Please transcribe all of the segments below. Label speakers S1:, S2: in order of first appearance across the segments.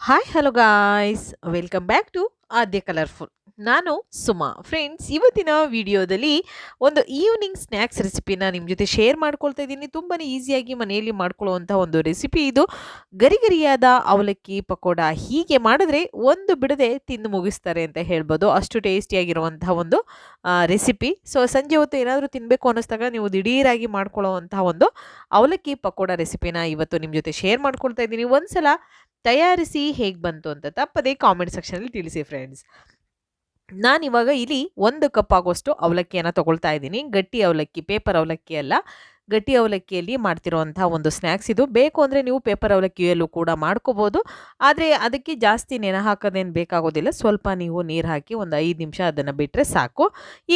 S1: hi hello guys welcome back to Aadya colourful ನಾನು Suma. Friends ಇವತ್ತಿನ ವಿಡಿಯೋದಲ್ಲಿ ಒಂದು ಈವ್ನಿಂಗ್ ಸ್ನ್ಯಾಕ್ಸ್ ರೆಸಿಪಿನ ನಿಮ್ಮ ಜೊತೆ ಶೇರ್ ಮಾಡ್ಕೊಳ್ತಾ ಇದ್ದೀನಿ. ತುಂಬಾ ಈಸಿಯಾಗಿ ಮನೆಯಲ್ಲಿ ಮಾಡ್ಕೊಳ್ಳುವಂಥ ಒಂದು ರೆಸಿಪಿ ಇದು. ಗರಿಗರಿಯಾದ ಅವಲಕ್ಕಿ ಪಕೋಡ ಹೀಗೆ ಮಾಡಿದ್ರೆ ಒಂದು ಬಿಡದೆ ತಿಂದು ಮುಗಿಸ್ತಾರೆ ಅಂತ ಹೇಳ್ಬೋದು. ಅಷ್ಟು ಟೇಸ್ಟಿಯಾಗಿರುವಂಥ ಒಂದು ರೆಸಿಪಿ ಸೊ ಸಂಜೆ ಹೊತ್ತು ಏನಾದರೂ ತಿನ್ನಬೇಕು ಅನ್ನಿಸ್ದಾಗ ನೀವು ದಿಢೀರಾಗಿ ಮಾಡ್ಕೊಳ್ಳುವಂಥ ಒಂದು ಅವಲಕ್ಕಿ ಪಕೋಡ ರೆಸಿಪಿನ ಇವತ್ತು ನಿಮ್ಮ ಜೊತೆ ಶೇರ್ ಮಾಡ್ಕೊಳ್ತಾ ಇದ್ದೀನಿ. ಒಂದ್ಸಲ ತಯಾರಿಸಿ ಹೇಗೆ ಬಂತು ಅಂತ ತಪ್ಪದೇ ಕಾಮೆಂಟ್ ಸೆಕ್ಷನಲ್ಲಿ ತಿಳಿಸಿ ಫ್ರೆಂಡ್ಸ್ ನಾನಿವಾಗ ಇಲ್ಲಿ ಒಂದು ಕಪ್ ಆಗುವಷ್ಟು ಅವಲಕ್ಕಿಯನ್ನು ತೊಗೊಳ್ತಾ ಇದ್ದೀನಿ. ಗಟ್ಟಿ ಅವಲಕ್ಕಿ ಪೇಪರ್ ಅವಲಕ್ಕಿ ಅಲ್ಲ. ಗಟ್ಟಿ ಅವಲಕ್ಕಿಯಲ್ಲಿ ಮಾಡ್ತಿರೋವಂಥ ಒಂದು ಸ್ನ್ಯಾಕ್ಸ್ ಇದು. ಬೇಕು ಅಂದರೆ ನೀವು ಪೇಪರ್ ಅವಲಕ್ಕಿಯಲ್ಲೂ ಕೂಡ ಮಾಡ್ಕೋಬೋದು. ಆದರೆ ಅದಕ್ಕೆ ಜಾಸ್ತಿ ನೆನೆ ಹಾಕೋದೇನು ಬೇಕಾಗೋದಿಲ್ಲ. ಸ್ವಲ್ಪ ನೀವು ನೀರು ಹಾಕಿ ಒಂದು ಐದು ನಿಮಿಷ ಅದನ್ನು ಬಿಟ್ಟರೆ ಸಾಕು.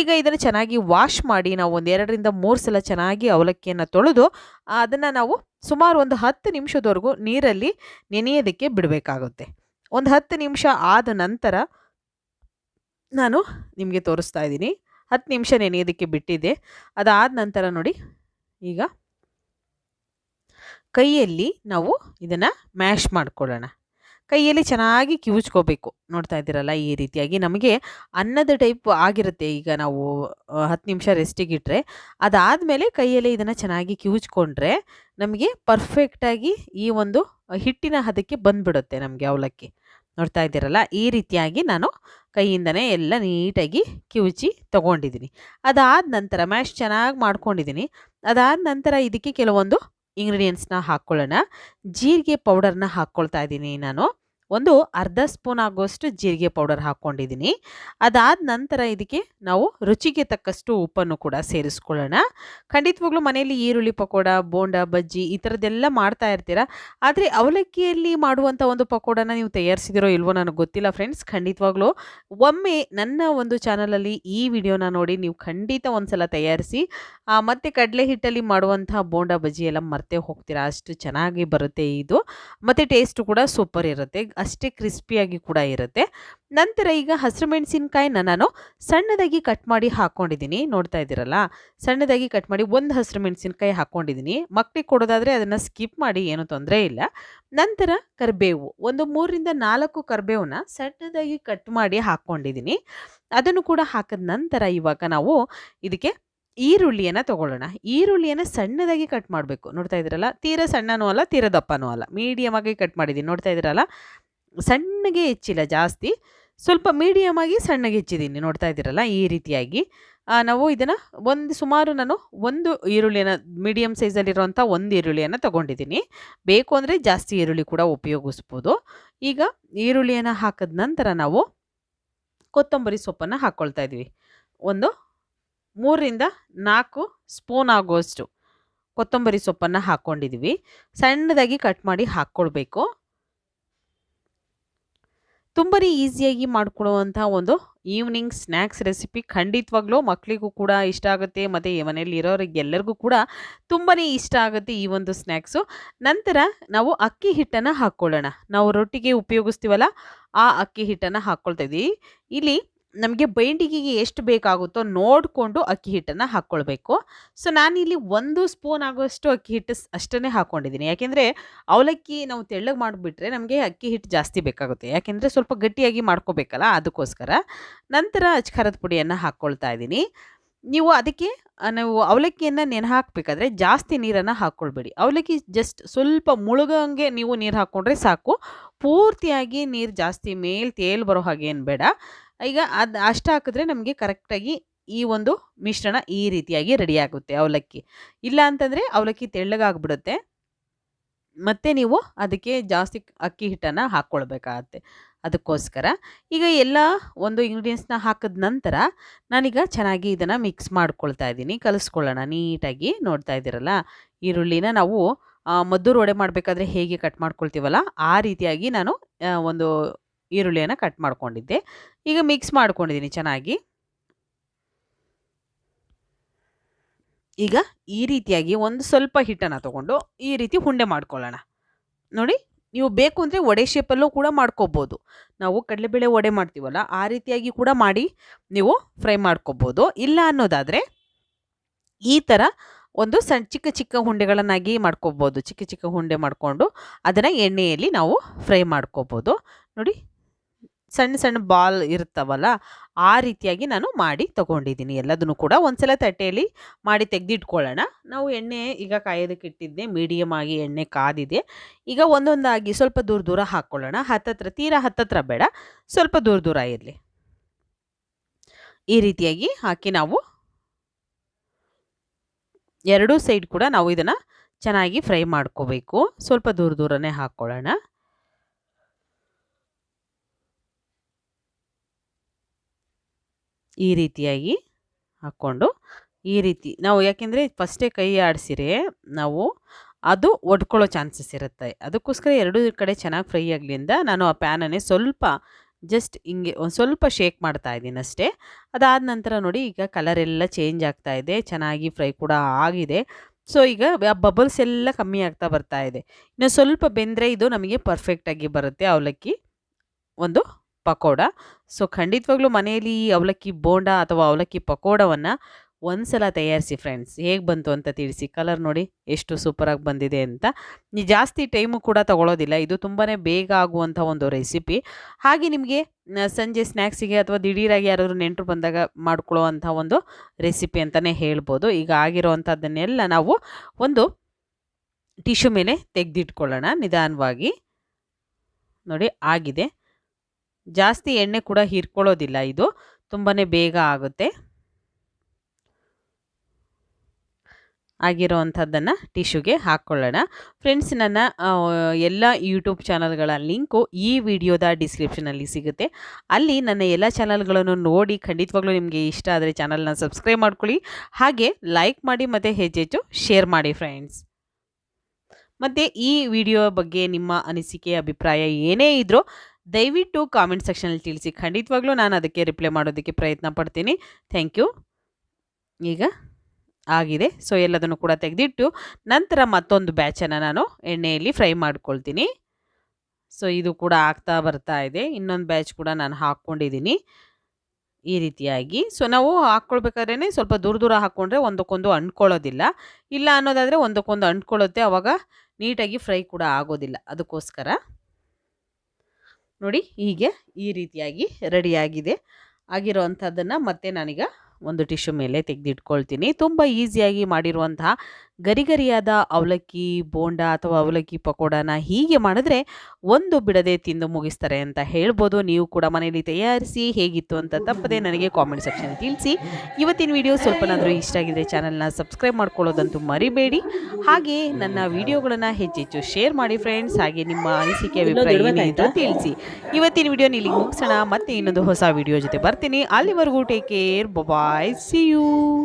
S1: ಈಗ ಇದನ್ನು ಚೆನ್ನಾಗಿ ವಾಶ್ ಮಾಡಿ ನಾವು ಒಂದು ಎರಡರಿಂದ ಮೂರು ಸಲ ಚೆನ್ನಾಗಿ ಅವಲಕ್ಕಿಯನ್ನು ತೊಳೆದು ಅದನ್ನು ನಾವು ಸುಮಾರು ಒಂದು ಹತ್ತು ನಿಮಿಷದವರೆಗೂ ನೀರಲ್ಲಿ ನೆನೆಯೋದಕ್ಕೆ ಬಿಡಬೇಕಾಗುತ್ತೆ. ಒಂದು ಹತ್ತು ನಿಮಿಷ ಆದ ನಂತರ ನಾನು ನಿಮಗೆ ತೋರಿಸ್ತಾ ಇದ್ದೀನಿ. ಹತ್ತು ನಿಮಿಷ ನೆನೆಯೋದಕ್ಕೆ ಬಿಟ್ಟಿದ್ದೆ. ಅದಾದ ನಂತರ ನೋಡಿ, ಈಗ ಕೈಯಲ್ಲಿ ನಾವು ಇದನ್ನು ಮ್ಯಾಶ್ ಮಾಡ್ಕೊಳ್ಳೋಣ. ಕೈಯಲ್ಲಿ ಚೆನ್ನಾಗಿ ಕಿವುಚ್ಕೋಬೇಕು. ನೋಡ್ತಾ ಇದ್ದೀರಲ್ಲ ಈ ರೀತಿಯಾಗಿ ನಮಗೆ ಅನ್ನದ ಟೈಪ್ ಆಗಿರುತ್ತೆ. ಈಗ ನಾವು ಹತ್ತು ನಿಮಿಷ ರೆಸ್ಟಿಗಿಟ್ರೆ ಅದಾದಮೇಲೆ ಕೈಯಲ್ಲಿ ಇದನ್ನು ಚೆನ್ನಾಗಿ ಕಿವುಚ್ಕೊಂಡ್ರೆ ನಮಗೆ ಪರ್ಫೆಕ್ಟಾಗಿ ಈ ಒಂದು ಹಿಟ್ಟಿನ ಹದಕ್ಕೆ ಬಂದ್ಬಿಡುತ್ತೆ ನಮಗೆ ಅವಲಕ್ಕಿ. ನೋಡ್ತಾ ಇದ್ದೀರಲ್ಲ, ಈ ರೀತಿಯಾಗಿ ನಾನು ಕೈಯಿಂದನೇ ಎಲ್ಲ ನೀಟಾಗಿ ಕಿವುಚಿ ತೊಗೊಂಡಿದ್ದೀನಿ. ಅದಾದ ನಂತರ ಮ್ಯಾಶ್ ಚೆನ್ನಾಗಿ ಮಾಡ್ಕೊಂಡಿದ್ದೀನಿ. ಅದಾದ ನಂತರ ಇದಕ್ಕೆ ಕೆಲವೊಂದು ಇಂಗ್ರೀಡಿಯೆಂಟ್ಸ್ನ ಹಾಕ್ಕೊಳ್ಳೋಣ. ಜೀರಿಗೆ ಪೌಡರ್ನ ಹಾಕ್ಕೊಳ್ತಾ ಇದ್ದೀನಿ ನಾನು. ಒಂದು ಅರ್ಧ ಸ್ಪೂನ್ ಆಗುವಷ್ಟು ಜೀರಿಗೆ ಪೌಡರ್ ಹಾಕ್ಕೊಂಡಿದ್ದೀನಿ. ಅದಾದ ನಂತರ ಇದಕ್ಕೆ ನಾವು ರುಚಿಗೆ ತಕ್ಕಷ್ಟು ಉಪ್ಪನ್ನು ಕೂಡ ಸೇರಿಸ್ಕೊಳ್ಳೋಣ. ಖಂಡಿತವಾಗ್ಲೂ ಮನೆಯಲ್ಲಿ ಈರುಳ್ಳಿ ಪಕೋಡ, ಬೋಂಡ, ಬಜ್ಜಿ ಈ ಥರದ್ದೆಲ್ಲ ಮಾಡ್ತಾ ಇರ್ತೀರ? ಆದರೆ ಅವಲಕ್ಕಿಯಲ್ಲಿ ಮಾಡುವಂಥ ಒಂದು ಪಕೋಡನ ನೀವು ತಯಾರಿಸಿದಿರೋ ಇಲ್ವೋ ನನಗೆ ಗೊತ್ತಿಲ್ಲ ಫ್ರೆಂಡ್ಸ್. ಖಂಡಿತವಾಗ್ಲೂ ಒಮ್ಮೆ ನನ್ನ ಒಂದು ಚಾನಲಲ್ಲಿ ಈ ವಿಡಿಯೋನ ನೋಡಿ ನೀವು ಖಂಡಿತ ಒಂದ್ಸಲ ತಯಾರಿಸಿ ಮತ್ತು ಕಡಲೆ ಹಿಟ್ಟಲ್ಲಿ ಮಾಡುವಂಥ ಬೋಂಡ, ಬಜ್ಜಿ ಎಲ್ಲ ಮರ್ತೇ ಹೋಗ್ತೀರಾ? ಅಷ್ಟು ಚೆನ್ನಾಗಿ ಬರುತ್ತೆ ಇದು. ಮತ್ತು ಟೇಸ್ಟು ಕೂಡ ಸೂಪರ್ ಇರುತ್ತೆ. ಅಷ್ಟೇ ಕ್ರಿಸ್ಪಿಯಾಗಿ ಕೂಡ ಇರುತ್ತೆ. ನಂತರ ಈಗ ಹಸಿರು ಮೆಣಸಿನ್ಕಾಯಿನ ನಾನು ಸಣ್ಣದಾಗಿ ಕಟ್ ಮಾಡಿ ಹಾಕ್ಕೊಂಡಿದ್ದೀನಿ ನೋಡ್ತಾ ಇದ್ದೀರಲ್ಲ? ಸಣ್ಣದಾಗಿ ಕಟ್ ಮಾಡಿ ಒಂದು ಹಸಿರು ಮೆಣಸಿನ್ಕಾಯಿ ಹಾಕ್ಕೊಂಡಿದ್ದೀನಿ ಮಕ್ಕಳಿಗೆ ಕೊಡೋದಾದರೆ ಅದನ್ನು ಸ್ಕಿಪ್ ಮಾಡಿ ಏನೂ ತೊಂದರೆ ಇಲ್ಲ. ನಂತರ ಕರಿಬೇವು. ಒಂದು ಮೂರರಿಂದ ನಾಲ್ಕು ಕರಿಬೇವನ್ನ ಸಣ್ಣದಾಗಿ ಕಟ್ ಮಾಡಿ ಹಾಕ್ಕೊಂಡಿದ್ದೀನಿ ಅದನ್ನು ಕೂಡ ಹಾಕಿದ ನಂತರ ಇವಾಗ ನಾವು ಇದಕ್ಕೆ ಈರುಳ್ಳಿಯನ್ನು ತಗೊಳ್ಳೋಣ. ಈರುಳ್ಳಿಯನ್ನು ಸಣ್ಣದಾಗಿ ಕಟ್ ಮಾಡಬೇಕು. ನೋಡ್ತಾ ಇದ್ದೀರಲ್ಲ? ತೀರ ಸಣ್ಣನೂ ಅಲ್ಲ, ತೀರ ದಪ್ಪನೂ ಅಲ್ಲ. ಮೀಡಿಯಮ್ ಆಗಿ ಕಟ್ ಮಾಡಿದ್ದೀನಿ ನೋಡ್ತಾ ಇದ್ದೀರಲ್ಲ? ಸಣ್ಣಗೆ ಹೆಚ್ಚಿಲ್ಲ ಜಾಸ್ತಿ. ಸ್ವಲ್ಪ ಮೀಡಿಯಮ್ ಆಗಿ ಸಣ್ಣಗೆ ಹೆಚ್ಚಿದ್ದೀನಿ. ನೋಡ್ತಾ ಇದ್ದೀರಲ್ಲ ಈ ರೀತಿಯಾಗಿ. ನಾವು ಇದನ್ನು ಒಂದು ಸುಮಾರು ನಾನು ಒಂದು ಈರುಳ್ಳಿಯನ್ನು ಮೀಡಿಯಮ್ ಸೈಜಲ್ಲಿರುವಂಥ ಒಂದು ಈರುಳ್ಳಿಯನ್ನು ತೊಗೊಂಡಿದ್ದೀನಿ. ಬೇಕು ಅಂದರೆ ಜಾಸ್ತಿ ಈರುಳ್ಳಿ ಕೂಡ ಉಪಯೋಗಿಸ್ಬೋದು. ಈಗ ಈರುಳ್ಳಿಯನ್ನು ಹಾಕಿದ ನಂತರ ನಾವು ಕೊತ್ತಂಬರಿ ಸೊಪ್ಪನ್ನು ಹಾಕ್ಕೊಳ್ತಾ ಇದ್ದೀವಿ. ಒಂದು ಮೂರರಿಂದ ನಾಲ್ಕು ಸ್ಪೂನ್ ಆಗುವಷ್ಟು ಕೊತ್ತಂಬರಿ ಸೊಪ್ಪನ್ನು ಹಾಕ್ಕೊಂಡಿದ್ದೀವಿ ಸಣ್ಣದಾಗಿ ಕಟ್ ಮಾಡಿ ಹಾಕ್ಕೊಳ್ಬೇಕು ತುಂಬಾ ಈಸಿಯಾಗಿ ಮಾಡ್ಕೊಳ್ಳುವಂಥ ಒಂದು ಈವ್ನಿಂಗ್ ಸ್ನ್ಯಾಕ್ಸ್ ರೆಸಿಪಿ ಖಂಡಿತವಾಗ್ಲೂ ಮಕ್ಕಳಿಗೂ ಕೂಡ ಇಷ್ಟ ಆಗುತ್ತೆ. ಮತ್ತು ಮನೆಯಲ್ಲಿ ಇರೋರಿಗೆ ಎಲ್ಲರಿಗೂ ಕೂಡ ತುಂಬಾ ಇಷ್ಟ ಆಗುತ್ತೆ ಈ ಒಂದು ಸ್ನ್ಯಾಕ್ಸು ನಂತರ ನಾವು ಅಕ್ಕಿ ಹಿಟ್ಟನ್ನು ಹಾಕ್ಕೊಳ್ಳೋಣ. ನಾವು ರೊಟ್ಟಿಗೆ ಉಪಯೋಗಿಸ್ತೀವಲ್ಲ, ಆ ಅಕ್ಕಿ ಹಿಟ್ಟನ್ನು ಹಾಕ್ಕೊಳ್ತಾ ಇದ್ದೀವಿ. ಇಲ್ಲಿ ನಮಗೆ ಬೈಂಡಿಗೆಗೆ ಎಷ್ಟು ಬೇಕಾಗುತ್ತೋ ನೋಡಿಕೊಂಡು ಅಕ್ಕಿ ಹಿಟ್ಟನ್ನು ಹಾಕ್ಕೊಳ್ಬೇಕು. ಸೊ, ನಾನಿಲ್ಲಿ ಒಂದು ಸ್ಪೂನ್ ಆಗೋಷ್ಟು ಅಕ್ಕಿ ಹಿಟ್ಟು ಅಷ್ಟೇ ಹಾಕ್ಕೊಂಡಿದ್ದೀನಿ. ಯಾಕೆಂದರೆ ಅವಲಕ್ಕಿ ನಾವು ತೆಳ್ಳಗೆ ಮಾಡಿಬಿಟ್ರೆ ನಮಗೆ ಅಕ್ಕಿ ಹಿಟ್ಟು ಜಾಸ್ತಿ ಬೇಕಾಗುತ್ತೆ. ಯಾಕೆಂದರೆ ಸ್ವಲ್ಪ ಗಟ್ಟಿಯಾಗಿ ಮಾಡ್ಕೋಬೇಕಲ್ಲ, ಅದಕ್ಕೋಸ್ಕರ. ನಂತರ ಅಚ್ಕಾರದ ಪುಡಿಯನ್ನು ಹಾಕ್ಕೊಳ್ತಾ ಇದ್ದೀನಿ. ನೀವು ಅದಕ್ಕೆ ನಾವು ಅವಲಕ್ಕಿಯನ್ನು ನೆನೆ ಹಾಕಬೇಕಾದ್ರೆ ಜಾಸ್ತಿ ನೀರನ್ನು ಹಾಕ್ಕೊಳ್ಬೇಡಿ. ಅವಲಕ್ಕಿ ಜಸ್ಟ್ ಸ್ವಲ್ಪ ಮುಳುಗಂಗೆ ನೀವು ನೀರು ಹಾಕ್ಕೊಂಡ್ರೆ ಸಾಕು. ಪೂರ್ತಿಯಾಗಿ ನೀರು ಜಾಸ್ತಿ ಮೇಲೆ ತೇಲ್ ಬರೋ ಹಾಗೆ ಏನು ಬೇಡ. ಈಗ ಅದು ಅಷ್ಟು ಹಾಕಿದ್ರೆ ನಮಗೆ ಕರೆಕ್ಟಾಗಿ ಈ ಒಂದು ಮಿಶ್ರಣ ಈ ರೀತಿಯಾಗಿ ರೆಡಿಯಾಗುತ್ತೆ ಅವಲಕ್ಕಿ. ಇಲ್ಲ ಅಂತಂದರೆ ಅವಲಕ್ಕಿ ತೆಳ್ಳಗಾಗ್ಬಿಡುತ್ತೆ. ಮತ್ತು ನೀವು ಅದಕ್ಕೆ ಜಾಸ್ತಿ ಅಕ್ಕಿ ಹಿಟ್ಟನ್ನು ಹಾಕ್ಕೊಳ್ಬೇಕಾಗತ್ತೆ. ಅದಕ್ಕೋಸ್ಕರ. ಈಗ ಎಲ್ಲ ಒಂದು ಇಂಗ್ರೀಡಿಯೆಂಟ್ಸ್ನ ಹಾಕಿದ ನಂತರ ನಾನೀಗ ಚೆನ್ನಾಗಿ ಇದನ್ನು ಮಿಕ್ಸ್ ಮಾಡ್ಕೊಳ್ತಾ ಇದ್ದೀನಿ. ಕಲಿಸ್ಕೊಳ್ಳೋಣ. ನೀಟಾಗಿ ನೋಡ್ತಾ ಇದ್ದೀರಲ್ಲ? ಈರುಳ್ಳಿನ ನಾವು ಮದ್ದು ವಡೆ ಮಾಡಬೇಕಾದ್ರೆ ಹೇಗೆ ಕಟ್ ಮಾಡ್ಕೊಳ್ತೀವಲ್ಲ? ಆ ರೀತಿಯಾಗಿ ನಾನು ಒಂದು ಈರುಳ್ಳಿಯನ್ನು ಕಟ್ ಮಾಡ್ಕೊಂಡಿದ್ದೆ. ಈಗ ಮಿಕ್ಸ್ ಮಾಡ್ಕೊಂಡಿದ್ದೀನಿ ಚೆನ್ನಾಗಿ. ಈಗ ಈ ರೀತಿಯಾಗಿ ಒಂದು ಸ್ವಲ್ಪ ಹಿಟ್ಟನ್ನು ತಗೊಂಡು ಈ ರೀತಿ ಹುಂಡೆ ಮಾಡ್ಕೊಳ್ಳೋಣ. ನೋಡಿ ನೀವು ಬೇಕು ಅಂದರೆ ವಡೆ ಶೇಪಲ್ಲೂ ಕೂಡ ಮಾಡ್ಕೋಬೋದು. ನಾವು ಕಡಲೆಬೇಳೆ ವಡೆ ಮಾಡ್ತೀವಲ್ಲ, ಆ ರೀತಿಯಾಗಿ ಕೂಡ ಮಾಡಿ ನೀವು ಫ್ರೈ ಮಾಡ್ಕೋಬೋದು. ಇಲ್ಲ ಅನ್ನೋದಾದರೆ, ಈ ಥರ ಒಂದು ಸಣ್ಣ ಚಿಕ್ಕ ಚಿಕ್ಕ ಉಂಡೆಗಳನ್ನಾಗಿ ಮಾಡ್ಕೋಬೋದು. ಚಿಕ್ಕ ಚಿಕ್ಕ ಉಂಡೆ ಮಾಡಿಕೊಂಡು ಅದನ್ನು ಎಣ್ಣೆಯಲ್ಲಿ ನಾವು ಫ್ರೈ ಮಾಡ್ಕೋಬೋದು. ನೋಡಿ ಸಣ್ಣ ಸಣ್ಣ ಬಾಲ್ ಇರ್ತಾವಲ್ಲ, ಆ ರೀತಿಯಾಗಿ ನಾನು ಮಾಡಿ ತಗೊಂಡಿದ್ದೀನಿ. ಎಲ್ಲದನ್ನು ಕೂಡ ಒಂದ್ಸಲ ತಟ್ಟೆಯಲ್ಲಿ ಮಾಡಿ ತೆಗೆದಿಟ್ಕೊಳ್ಳೋಣ. ನಾವು ಎಣ್ಣೆ ಈಗ ಕಾಯೋದಕ್ಕೆ ಇಟ್ಟಿದ್ದೆ ಮೀಡಿಯಮ್ ಆಗಿ ಎಣ್ಣೆ ಕಾದಿದೆ. ಈಗ ಒಂದೊಂದಾಗಿ ಸ್ವಲ್ಪ ದೂರ ದೂರ ಹಾಕ್ಕೊಳ್ಳೋಣ. ಹತ್ತತ್ರ, ತೀರಾ ಹತ್ತತ್ರ ಬೇಡ, ಸ್ವಲ್ಪ ದೂರ ದೂರ ಇರಲಿ. ಈ ರೀತಿಯಾಗಿ ಹಾಕಿ ನಾವು ಎರಡೂ ಸೈಡ್ ಕೂಡ ನಾವು ಇದನ್ನು ಚೆನ್ನಾಗಿ ಫ್ರೈ ಮಾಡ್ಕೋಬೇಕು. ಸ್ವಲ್ಪ ದೂರ ದೂರನೇ ಹಾಕ್ಕೊಳ್ಳೋಣ. ಈ ರೀತಿಯಾಗಿ ಹಾಕ್ಕೊಂಡು ಈ ರೀತಿ ನಾವು ಯಾಕೆಂದರೆ ಫಸ್ಟೇ ಕೈ ಆಡಿಸಿರೆ ನಾವು ಅದು ಒಡ್ಕೊಳ್ಳೋ ಚಾನ್ಸಸ್ ಇರುತ್ತೆ. ಅದಕ್ಕೋಸ್ಕರ ಎರಡೂ ಕಡೆ ಚೆನ್ನಾಗಿ ಫ್ರೈ ಆಗಲಿಂದ ನಾನು ಆ ಪ್ಯಾನನ್ನೇ ಸ್ವಲ್ಪ ಜಸ್ಟ್ ಹಿಂಗೆ ಒಂದು ಸ್ವಲ್ಪ ಶೇಕ್ ಮಾಡ್ತಾ ಇದ್ದೀನಿ ಅಷ್ಟೇ. ಅದಾದ ನಂತರ ನೋಡಿ ಈಗ ಕಲರ್ ಎಲ್ಲ ಚೇಂಜ್ ಆಗ್ತಾ ಇದೆ, ಚೆನ್ನಾಗಿ ಫ್ರೈ ಕೂಡ ಆಗಿದೆ. ಸೊ ಈಗ ಬಬಲ್ಸ್ ಎಲ್ಲ ಕಮ್ಮಿ ಆಗ್ತಾ ಬರ್ತಾ ಇದೆ. ಇನ್ನು ಸ್ವಲ್ಪ ಬೆಂದರೆ ಇದು ನಮಗೆ ಪರ್ಫೆಕ್ಟಾಗಿ ಬರುತ್ತೆ, ಅವಲಕ್ಕಿ. ಒಂದು ಪಕೋಡ. ಸೊ ಖಂಡಿತವಾಗ್ಲೂ ಮನೆಯಲ್ಲಿ ಅವಲಕ್ಕಿ ಬೋಂಡ ಅಥವಾ ಅವಲಕ್ಕಿ ಪಕೋಡವನ್ನು ಒಂದು ಸಲ ತಯಾರಿಸಿ ಫ್ರೆಂಡ್ಸ್ ಹೇಗೆ ಬಂತು ಅಂತ ತಿಳಿಸಿ. ಕಲರ್ ನೋಡಿ ಎಷ್ಟು ಸೂಪರಾಗಿ ಬಂದಿದೆ ಅಂತ. ನೀವು ಜಾಸ್ತಿ ಟೈಮು ಕೂಡ ತಗೊಳ್ಳೋದಿಲ್ಲ ಇದು ತುಂಬಾ ಬೇಗ ಆಗುವಂಥ ಒಂದು ರೆಸಿಪಿ ಹಾಗೆ ನಿಮಗೆ ಸಂಜೆ ಸ್ನ್ಯಾಕ್ಸಿಗೆ ಅಥವಾ ದಿಢೀರಾಗಿ ಯಾರಾದರೂ ನೆಂಟರು ಬಂದಾಗ ಮಾಡ್ಕೊಳ್ಳೋ ಅಂಥ ಒಂದು ರೆಸಿಪಿ ಅಂತಲೇ ಹೇಳ್ಬೋದು. ಈಗ ಆಗಿರೋವಂಥದ್ದನ್ನೆಲ್ಲ ನಾವು ಒಂದು ಟಿಶ್ಯೂ ಮೇಲೆ ತೆಗೆದಿಟ್ಕೊಳ್ಳೋಣ. ನಿಧಾನವಾಗಿ. ನೋಡಿ, ಆಗಿದೆ. ಜಾಸ್ತಿ ಎಣ್ಣೆ ಕೂಡ ಹೀರ್ಕೊಳ್ಳೋದಿಲ್ಲ ಇದು. ತುಂಬಾ ಬೇಗ ಆಗುತ್ತೆ. ಆಗಿರೋವಂಥದ್ದನ್ನು ಟಿಶ್ಯೂಗೆ ಹಾಕ್ಕೊಳ್ಳೋಣ. ಫ್ರೆಂಡ್ಸ್, ನನ್ನ ಎಲ್ಲ ಯೂಟ್ಯೂಬ್ ಚಾನಲ್ಗಳ ಲಿಂಕು ಈ ವಿಡಿಯೋದ ಡಿಸ್ಕ್ರಿಪ್ಷನಲ್ಲಿ ಸಿಗುತ್ತೆ. ಅಲ್ಲಿ ನನ್ನ ಎಲ್ಲ ಚಾನಲ್ಗಳನ್ನು ನೋಡಿ ಖಂಡಿತವಾಗ್ಲೂ ನಿಮಗೆ ಇಷ್ಟ ಆದರೆ ಚಾನಲ್ನ ಸಬ್ಸ್ಕ್ರೈಬ್ ಮಾಡ್ಕೊಳ್ಳಿ. ಹಾಗೆ ಲೈಕ್ ಮಾಡಿ ಮತ್ತು ಹೆಚ್ಚೆಚ್ಚು ಶೇರ್ ಮಾಡಿ ಫ್ರೆಂಡ್ಸ್. ಮತ್ತು ಈ ವಿಡಿಯೋ ಬಗ್ಗೆ ನಿಮ್ಮ ಅನಿಸಿಕೆ, ಅಭಿಪ್ರಾಯ ಏನೇ ಇದ್ದರೂ ದಯವಿಟ್ಟು ಕಾಮೆಂಟ್ ಸೆಕ್ಷನಲ್ಲಿ ತಿಳಿಸಿ. ಖಂಡಿತವಾಗ್ಲೂ ನಾನು ಅದಕ್ಕೆ ರಿಪ್ಲೈ ಮಾಡೋದಕ್ಕೆ ಪ್ರಯತ್ನ ಪಡ್ತೀನಿ. ಥ್ಯಾಂಕ್ ಯು ಈಗ ಆಗಿದೆ. ಸೊ ಎಲ್ಲದನ್ನು ಕೂಡ ತೆಗೆದಿಟ್ಟು ನಂತರ ಮತ್ತೊಂದು ಬ್ಯಾಚನ್ನು ನಾನು ಎಣ್ಣೆಯಲ್ಲಿ ಫ್ರೈ ಮಾಡ್ಕೊಳ್ತೀನಿ. ಸೊ ಇದು ಕೂಡ ಆಗ್ತಾ ಬರ್ತಾ ಇದೆ. ಇನ್ನೊಂದು ಬ್ಯಾಚ್ ಕೂಡ ನಾನು ಹಾಕ್ಕೊಂಡಿದ್ದೀನಿ. ಈ ರೀತಿಯಾಗಿ. ಸೊ ನಾವು ಹಾಕ್ಕೊಳ್ಬೇಕಾದ್ರೇ ಸ್ವಲ್ಪ ದೂರ ದೂರ ಹಾಕ್ಕೊಂಡ್ರೆ ಒಂದಕ್ಕೊಂದು ಅಂಟ್ಕೊಳ್ಳೋದಿಲ್ಲ. ಇಲ್ಲ ಅನ್ನೋದಾದರೆ ಒಂದಕ್ಕೊಂದು ಅಂಟ್ಕೊಳ್ಳುತ್ತೆ. ಅವಾಗ ನೀಟಾಗಿ ಫ್ರೈ ಕೂಡ ಆಗೋದಿಲ್ಲ. ಅದಕ್ಕೋಸ್ಕರ. ನೋಡಿ ಹೀಗೆ ಈ ರೀತಿಯಾಗಿ ರೆಡಿಯಾಗಿದೆ. ಆಗಿರೋವಂಥದ್ದನ್ನು ಮತ್ತೆ ನಾನೀಗ ಒಂದು ಟಿಶ್ಯೂ ಮೇಲೆ ತೆಗೆದಿಟ್ಕೊಳ್ತೀನಿ. ತುಂಬ ಈಸಿಯಾಗಿ ಮಾಡಿರುವಂತಹ ಗರಿಗರಿಯಾದ ಅವಲಕ್ಕಿ ಬೋಂಡ ಅಥವಾ ಅವಲಕ್ಕಿ ಪಕೋಡಾನ ಹೀಗೆ ಮಾಡಿದ್ರೆ ಒಂದು ಬಿಡದೆ ತಿಂದು ಮುಗಿಸ್ತಾರೆ ಅಂತ ಹೇಳ್ಬೋದು. ನೀವು ಕೂಡ ಮನೆಯಲ್ಲಿ ತಯಾರಿಸಿ ಹೇಗಿತ್ತು ಅಂತ ತಪ್ಪದೆ ನನಗೆ ಕಾಮೆಂಟ್ ಸೆಕ್ಷನ್ ತಿಳಿಸಿ. ಇವತ್ತಿನ ವಿಡಿಯೋ ಸ್ವಲ್ಪನಾದರೂ ಇಷ್ಟ ಆಗಿದ್ರೆ ಚಾನಲ್ನ ಸಬ್ಸ್ಕ್ರೈಬ್ ಮಾಡ್ಕೊಳ್ಳೋದಂತೂ ಮರಿಬೇಡಿ. ಹಾಗೆ ನನ್ನ ವಿಡಿಯೋಗಳನ್ನು ಹೆಚ್ಚೆಚ್ಚು ಶೇರ್ ಮಾಡಿ ಫ್ರೆಂಡ್ಸ್ ಹಾಗೆ ನಿಮ್ಮ ಅನಿಸಿಕೆ ಅಭಿಪ್ರಾಯ ಏನಿದೆ ತಿಳಿಸಿ. ಇವತ್ತಿನ ವಿಡಿಯೋ ಇಲ್ಲಿ ಮುಗಿಸೋಣ. ಮತ್ತೆ ಇನ್ನೊಂದು ಹೊಸ ವಿಡಿಯೋ ಜೊತೆ ಬರ್ತೀನಿ. ಅಲ್ಲಿವರೆಗೂ take care bye see you